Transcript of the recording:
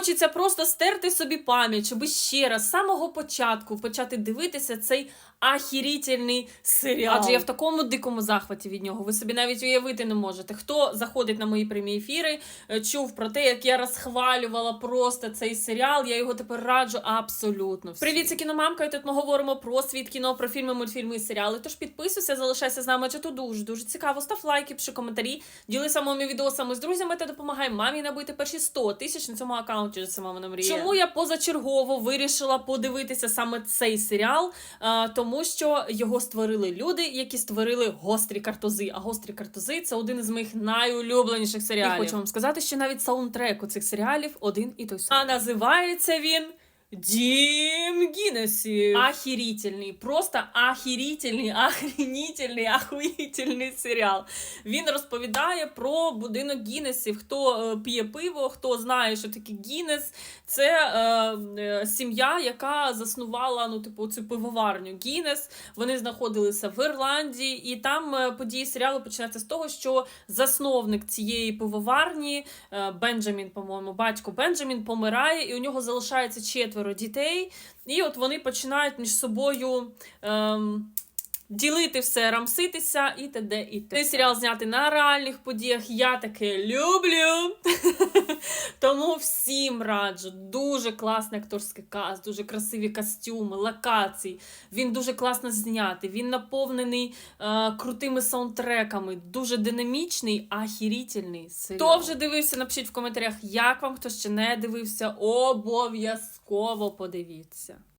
Хочеться просто стерти собі пам'ять, щоб ще раз з самого початку почати дивитися цей ахірітельний серіал. Адже я в такому дикому захваті від нього. Ви собі навіть уявити не можете. Хто заходить на мої прямі ефіри, е, чув про те, як я розхвалювала просто цей серіал. Я його тепер раджу абсолютно. всім. Привіт, це кіномамка. І тут ми говоримо про світ кіно, про фільми, мультфільми і серіали. Тож підписуйся, залишайся з нами. Адже тут дуже дуже цікаво. Став лайки, пиши коментарі, ділися моїми відосами з друзями та допомагай мамі набити перші 100 тисяч на цьому аккаунті. Це мама мрія. Чому я позачергово вирішила подивитися саме цей серіал? А, тому що його створили люди, які створили гострі картози. А гострі картози це один із моїх найулюбленіших серіалів. І хочу вам сказати, що навіть саундтрек у цих серіалів один і той самий. А називається він. Дім Гіннесів. Ахірительний, просто ахірительний, охренительний, ахуїтельний серіал. Він розповідає про будинок Гіннесів. Хто е, п'є пиво, хто знає, що таке Гіннес. Це е, е, сім'я, яка заснувала ну, типу, цю пивоварню Гіннес. Вони знаходилися в Ірландії, і там е, події серіалу починаються з того, що засновник цієї пивоварні е, Бенджамін, по-моєму, батько Бенджамін помирає, і у нього залишається четверо дітей. І от вони починають між собою. Ем, Ділити все, рамситися і т.д. і т.д. Серіал знятий на реальних подіях. Я таке люблю. Раджу. Дуже класний акторський каст, дуже красиві костюми, локації. Він дуже класно знятий. Він наповнений е, крутими саундтреками, дуже динамічний, ахірітельний. Хто вже дивився, напишіть в коментарях, як вам, хто ще не дивився, обов'язково подивіться.